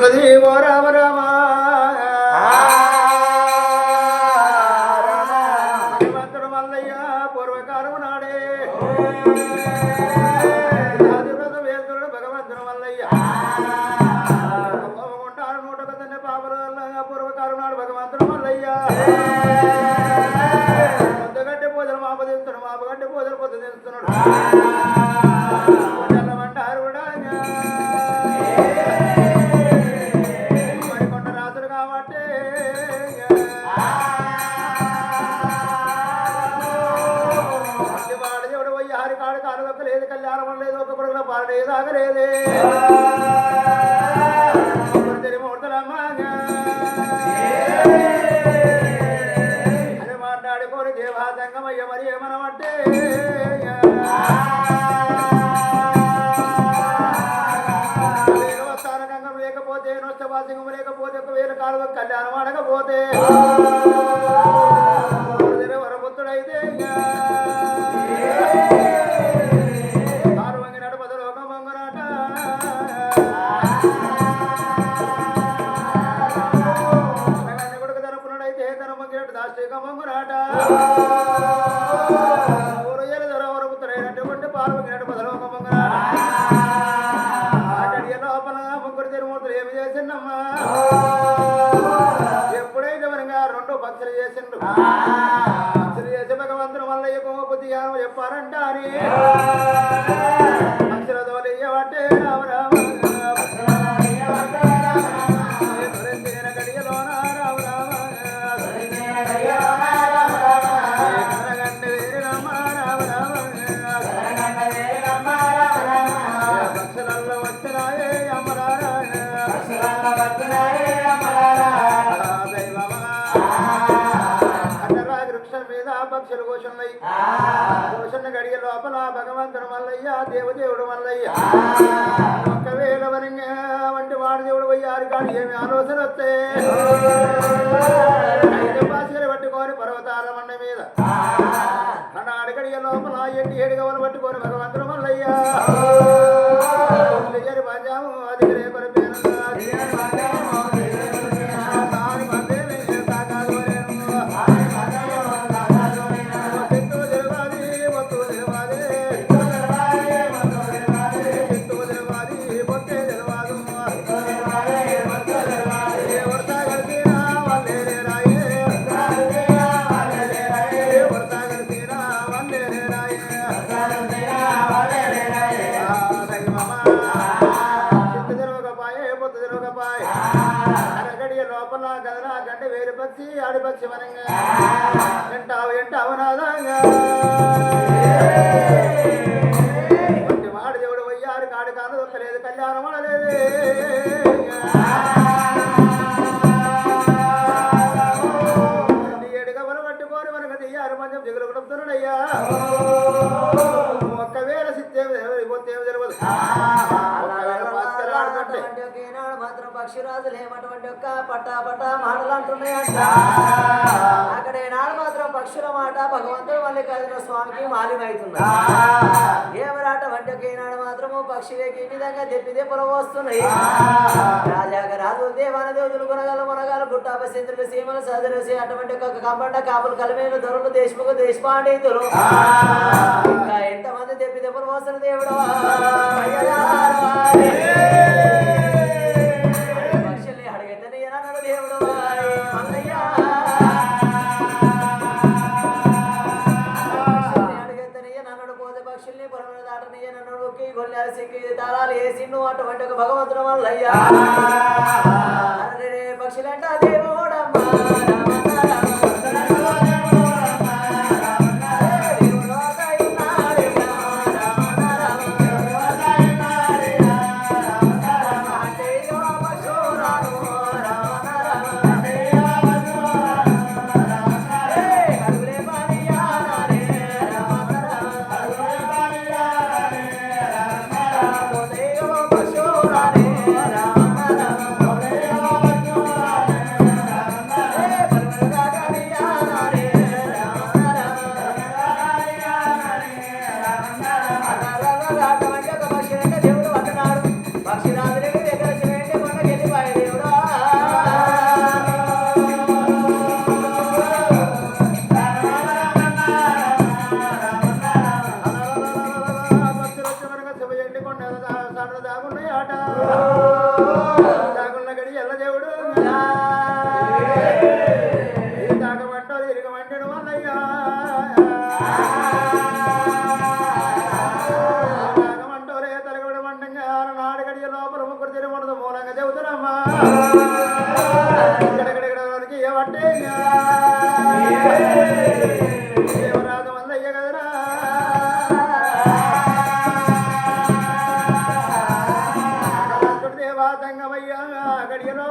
పోతుంది ఓ రామ. రామ పూర్వకాలము నాడే. భగవంతుడు మల్లయ్య ఉంటారు నూట పెద్ద పాపల పూర్వకాలం నాడు భగవంతుడు మల్లయ్య పొద్దుగడ్డి పూజలు మాపదిస్తున్నాడు మాపగడ్డి పూజలు పొద్దుదిస్తున్నాడు జల్లమంటారు హరి కాడు కాడు ఒక్క లేదు కళ్యాణం లేదు ఒక కొడుకుల పాలనే సాగలేదే అని మాట్లాడుకోని దేవాదంగమయ్య మరి ఏమనమంటే స్థానకంగం లేకపోతే నొష్టవాసింగం లేకపోతే ఒక వేల కాలువ కళ్యాణం అడగపోతే వరపుత్రుడైతే మంగినట్టు పక్షులు కోసున్నాయి కోసున్న గడియ లోపల భగవంతుడు మల్లయ్య దేవదేవుడు మల్లయ్య ఒక్కవేళ వరంగ వంటి వాడు దేవుడు పోయారు కానీ ఏమి ఆలోచన వస్తే ఐదు పట్టుకొని పర్వతాల మండ మీద గడియ లోపల ఎండి ఏడు గవలు పట్టుకొని భగవంతుడు మల్లయ్య. పంజాము అది రేపటి లోపల వయ్యారు కాదు ఒక్కలేదు కళ్యాణం అనలేదు ఏడుగా మనం పట్టుకొని మనకు తీయారు మంచం దిగులు కొడుతున్నాడయ్యా ఒక్కవేళ పక్షిరాజులు ఏమటువంటి ఒక్క పట్టా పట్టా మాటలు అంటున్నాయంట అక్కడ ఈనాడు మాత్రం పక్షుల మాట భగవంతుడు మల్లికార్జున స్వామికి ఏమరాట వంటి ఒక ఈనాడు మాత్రము పక్షులకి ఈ విధంగా తెప్పి దెప్పలు వస్తున్నాయి రాజాగ రాజు దేవాన దేవతలు కొనగల మునగాలు గుట్టాప సింధులు సీమలు సదరుసి అటువంటి ఒక కంపండ కాపులు కలిమేలు దొరలు దేశముఖ దేశపాండితులు. ఇంకా ఎంతమంది తెప్పి దెప్పలు వస్తున్న దేవుడు? నువ్వు అటువంటి ఒక భగవంతుడు మల్లయ్య అరే పక్షులంట దేవుడమ్మా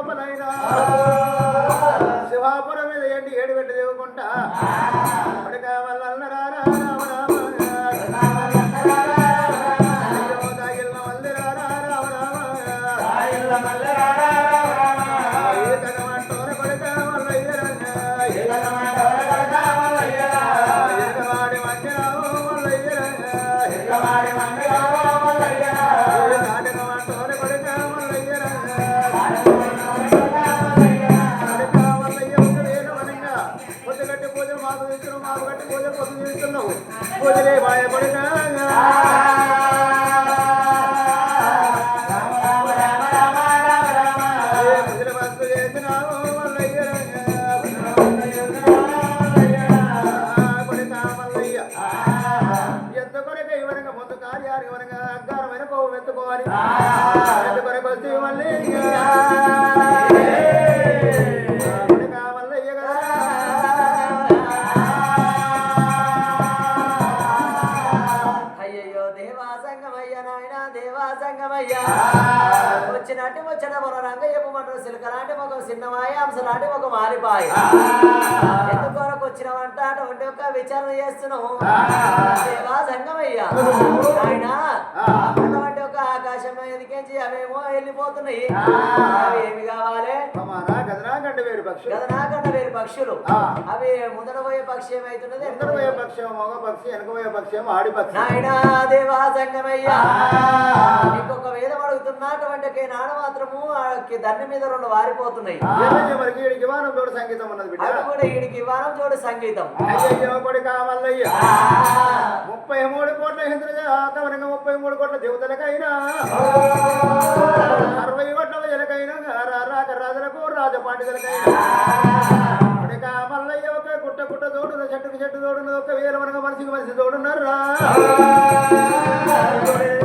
లోపలైనా శివాపురం మీద ఏంటి ఏడు పెట్టి దేవుకుంటా పడక వల్ల ఒక మాలిపాయ ఎందుకొరకు వచ్చినవంట? అటువంటి ఒక విచారణ చేస్తున్నావు. సంగమయ్య ఆయన ఆకాశం ఎదికించి అవేమో వెళ్ళిపోతున్నాయి. అవి ఏమి కావాలి? గంట వేరు పక్షులు. కదా నాకన్నా వేరు పక్షులు. అవి ముందర పోయే పక్షి ఏమైతున్నది ముందర పోయే పక్షం మగ పక్షి వెనక పోయే పక్షం ఆడి పక్షి. నాయనా దేవా సంగమయ్యా. ఇంకొక వేదం అడుగుతున్నటువంటి నాడు మాత్రము దండ మీద రెండు వారిపోతున్నాయి. ఏమయ్య మనకి ఈడికి వానం తోడు సంగీతం ఉన్నది కూడా ఈడికి వారం చోడు సంగీతం. అయ్యయ్యో కొడుకా మల్లయ్య ముప్పై మూడు కోట్ల హిందులుగా ముప్పై మూడు కోట్ల దేవతలకైనా అరవై కోట్ల ప్రజలకైనా రాక రాజులకు రాజపాండితులకైనా కొడుకా మల్లయ్య ఒక గుట్ట గుట్ట తోడు చెట్టుకు చెట్టు తోడు ఒక వేల వరకు మనిషికి మనిషి తోడున్నారు?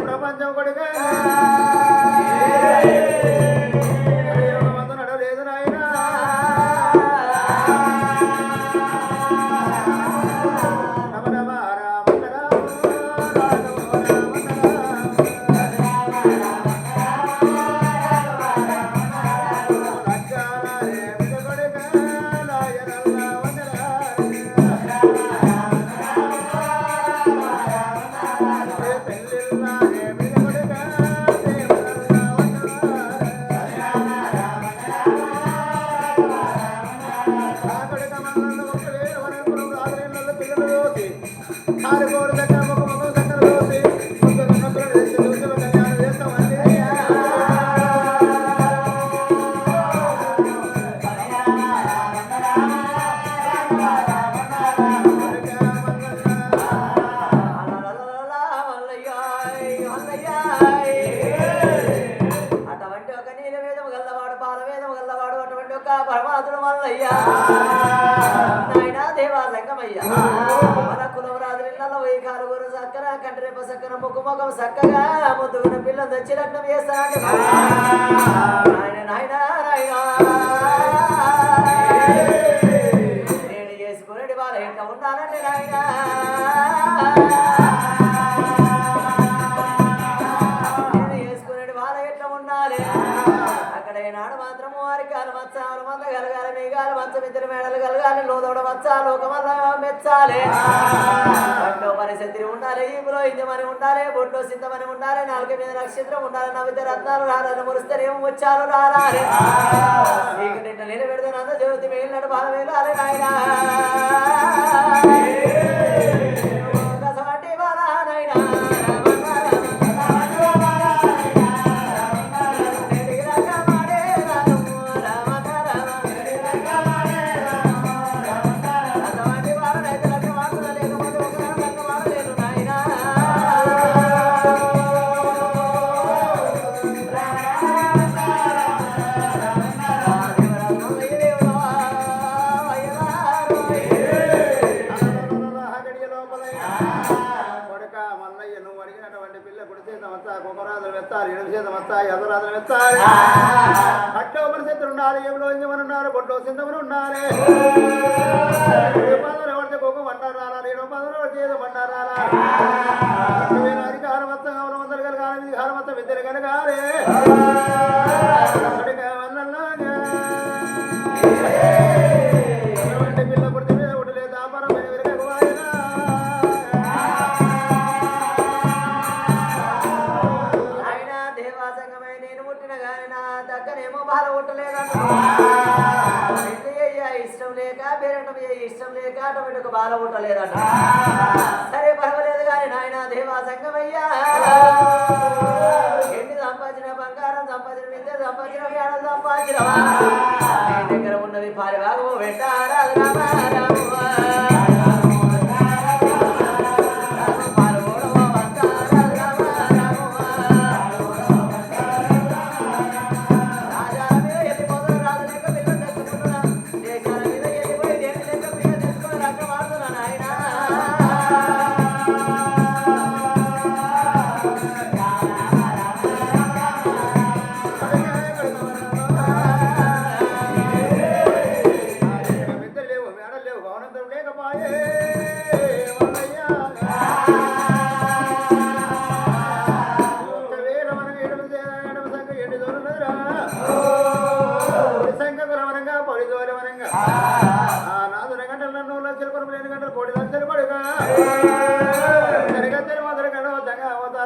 ప్రపంచం కొడుకా ఒక వల్ల అయ్యా నాయన దేవా సంగమయ్యా మన కులం ఈ వెయ్యి కాలుగురు సక్కర కంటిరేప సక్కర ముక్కు ముఖం సక్కగా ముద్దుగున్న పిల్లలు తెచ్చి రత్నం చేస్తాడు నాయన నాయన నాయన. నేను చేసుకునేది వాళ్ళ ఎంట ఉన్నానండి నాయన. ఇద్దరు మేడలు కలగాలి లోదోడ మచ్చ లోకమల్ల మెచ్చాలి. పండో పరిస్థితి ఉండాలి ఈపులో ఇంజమని ఉండాలి బొడ్లో సిద్ధమని ఉండాలి నాలుగు మీద నక్షత్రం ఉండాలి నవ్వితే రత్నాలు రాలని మురుస్తేనేమో ముచ్చాలు రారాలి. నీకు నిన్న నిలబెడతాను అంత జ్యోతి మేలినడు బాల వేలాలి నాయనా. ఎత్తాలి ఎడమ చేత మత్తాయి అదరాధన ఎత్తాలి కట్లో పరిస్థితులు ఉండాలి ఏమిలో ఇంజమని ఉన్నారు బొట్లో సింధమని ఉన్నారు పాదలు ఎవరితే కోపం మంటారాలా నేను పాదలు ఎవరితే ఏదో మంటారాలా అధికారం మొత్తం గౌరవం వందలు కలగాలి అధికారం మొత్తం కలగాలి. అడిగా లేక అటువంటి ఒక సరే పర్వాలేదు కానీ నాయన దేవా దేవాసంగమయ్యా ఎన్ని సంపాదించిన బంగారం సంపాదించిన విద్య సంపాదించిన వేడం సంపాదించిన దగ్గర ఉన్నది పారి భాగము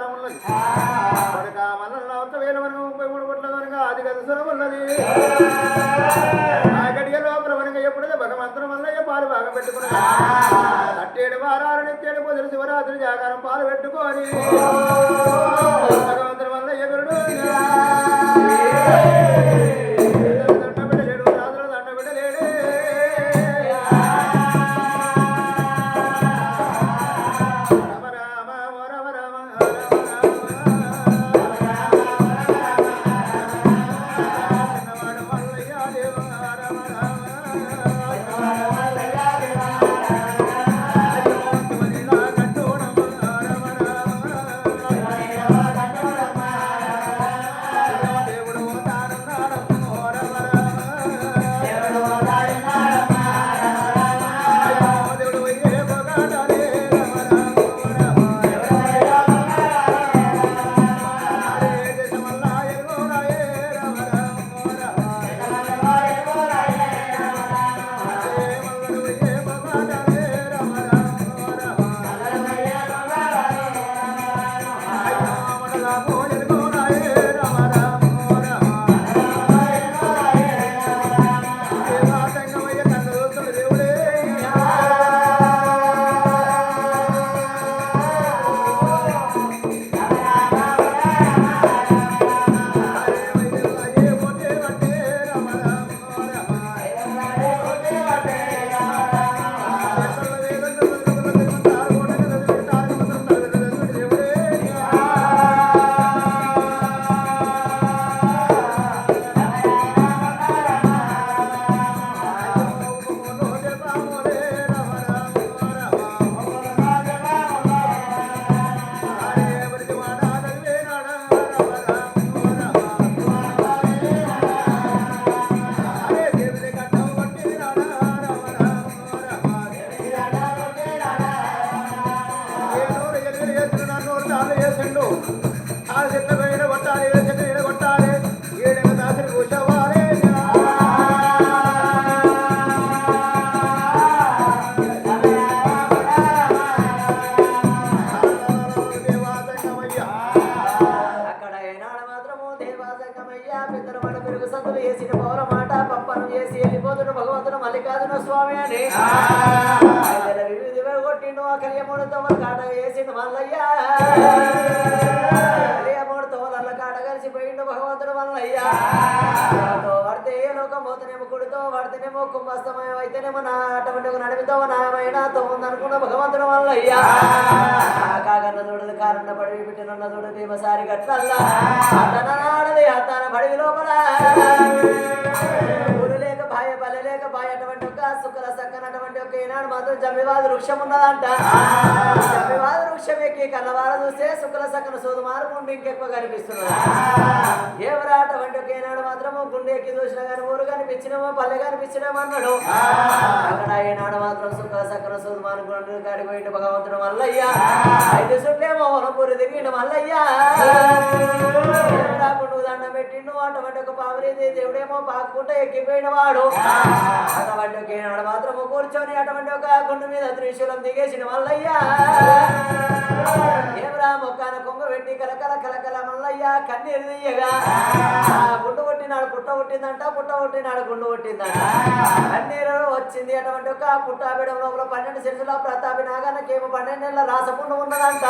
ఉన్నది కొడుక మల్లన్న ఒక్క వేల వరకు ముప్పై మూడు కోట్ల అది ఆ. గడియ లోపల వరకు ఎప్పుడైతే భగవంతుని వల్ల పాలు భాగం పెట్టుకున్నా అట్టేడు వారాలు నెత్తేడు పొదులు శివరాత్రి జాగారం పాలు పెట్టుకొని భగవంతుని వల్ల ఎగురుడు పెద్దల మాట పెరుగు సంతులు వేసిన పౌర మాట పప్పను చేసి వెళ్ళిపోతున్న భగవంతుడు మల్లికార్జున స్వామి అని. కొట్టిండు ఆ కలియమూడు తవ్వల కాడ వేసిండు మల్లయ్యా. కలియమూడు కలిసిపోయిండు భగవంతుడు మల్లయ్యా. వాడితే ఏ లోకం పోతేనేమో కొడుతో వాడితేనేమో కుంభస్తమయం అయితేనేమో నా అటువంటి నడిమితో నాయమైన తో ఉందనుకున్న భగవంతుడు అయ్యా కాకన్న చూడదు కారణ పడి పెట్టినన్న చూడు భీమసారి గట్లల్లా అతన నాడది అతన బడి లోపల. లేక భాయ పల్లె లేక భాయ అటువంటి ఒక సుఖల సక్కనటువంటి ఒక ఈనాడు మాత్రం జమ్మివాది వృక్షం ఉన్నదంట. ఎక్కి కన్నవార చూస్తే సుఖల సక్కన సోదు మారుకుంటూ ఇంకెక్కువ కనిపిస్తున్నది ఏమరా అటువంటి ఒక ఈనాడు మాత్రము గుండె ఎక్కి చూసినా కానీ ఊరు కనిపించినామో పల్లె కనిపించినామో అన్నాడు. అక్కడ ఈనాడు మాత్రం సుఖల సక్కన సోదు మారుకుంటూ కాడికి పోయిండు భగవంతుడు మల్లయ్యా. ఐదు సుట్లేమో వనపూరి తిరిగిండు మల్లయ్యా. రాకుండా దండం పెట్టిండు అటువంటి ఒక పావులేది దేవుడేమో పాకుంటే ఎక్కిపోయిన వాడు. అటువంటి ఒక ఈనాడు మాత్రము కూర్చొని అటువంటి ఒక గుండు మీద త్రిశూలం దిగేసిన మల్లయ్యా. ఏమరా మొక్కాన కొంగ పెట్టి కలకల కలకల మల్లయ్య కన్నీరు తీయగా. ఆ గుండు కొట్టినాడు పుట్ట కొట్టిందంట పుట్ట కొట్టినాడు గుండు కొట్టిందంట. కన్నీరు వచ్చింది అటువంటి ఒక పుట్ట లోపల పన్నెండు సెన్సుల ప్రతాపి నాగన్నకేమో పన్నెండు నెలల రాసపుండు ఉన్నదంట.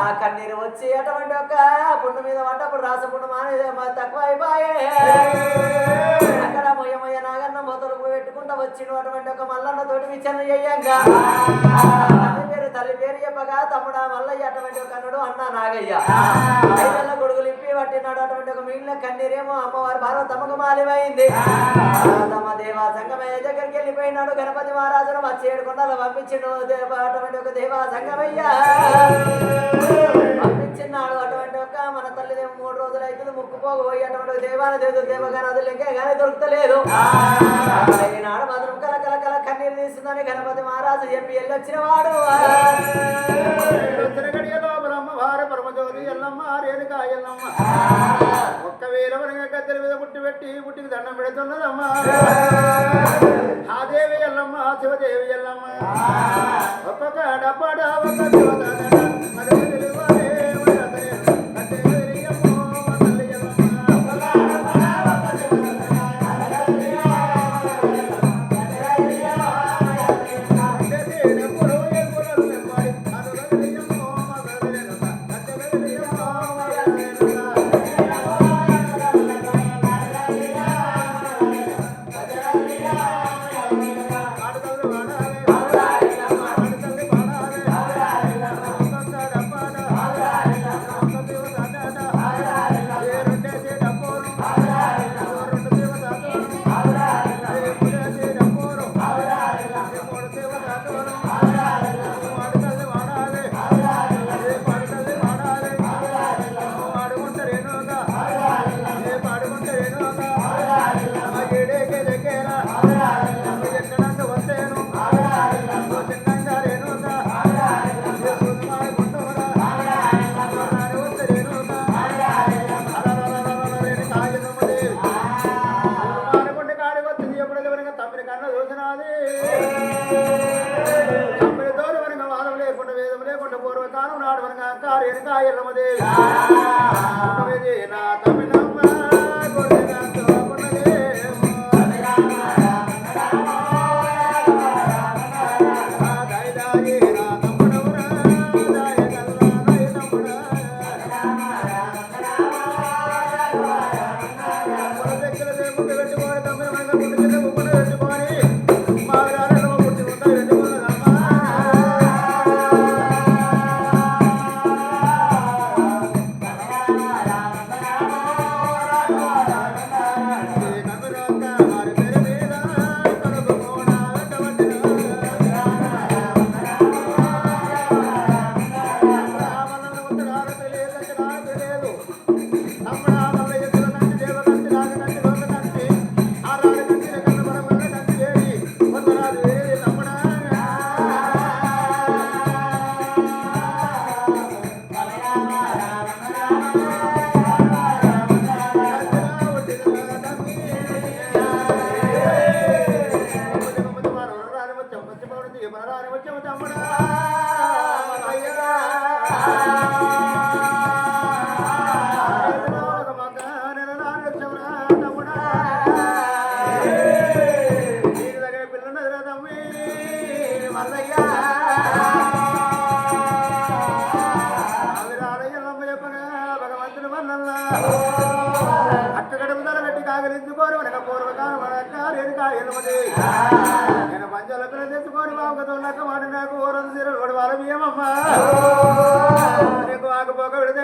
ఆ కన్నీరు వచ్చి అటువంటి ఒక పుండు మీద పడ్డప్పుడు రాసపుండు మానేది తక్కువ అయిపోయే. అక్కడ మొయ్య మొయ్య నాగన్న మొదలు పెట్టుకుంటా వచ్చిన అటువంటి ఒక మల్లన్న తోటి విచారణ చేయంగా. తల్లి పేరు తల్లి పేరు చెప్పగా తమ్ముడా మల్లయ్య అటువంటి ఒక అన్నాడు అన్న నాగయ్య. ఐదల్ల గొడుగులు ఇప్పి పట్టినాడు. అటువంటి ఒక మిగిలిన కన్నీరేమో అమ్మవారి పార్వతమ్మకు మాలిమైంది తమ దేవా సంగమయ్య దగ్గరికి వెళ్ళిపోయినాడు. గణపతి మహారాజును వచ్చి ఏడు కొండలు పంపించిండు. దేవ అటువంటి ఒక దేవా సంగమయ్య. ముక్కుపోయి అటువంటి ఒక దేవాలయ దేవ దేవగానాదులు ఇంకా కానీ దొరుకుతలేదు. ఈనాడు మాత్రం కల కల కల కన్నీరు తీస్తుందని గణపతి మహారాజు చెప్పి వెళ్ళొచ్చిన వాడు పరమజోరి ఎల్లమ్మ రేణుక ఎల్లమ్మ. ఒక్క వరంగ గద్దెల మీద పుట్టి పెట్టి పుట్టికి దండం పెడుతున్నదమ్మా. ఆ. దేవి ఎల్లమ్మ శివదేవి ఎల్లమ్మ. ఒక్కొక్క డబ్బాడ ఒక్క నేను పంచాల పిల్ల తెచ్చుకొని బాగుతో నక్క వాడి నాకు ఊరం సీరలు పడి వాళ్ళ బియ్యమమ్మా నీకు ఆకపోక విడత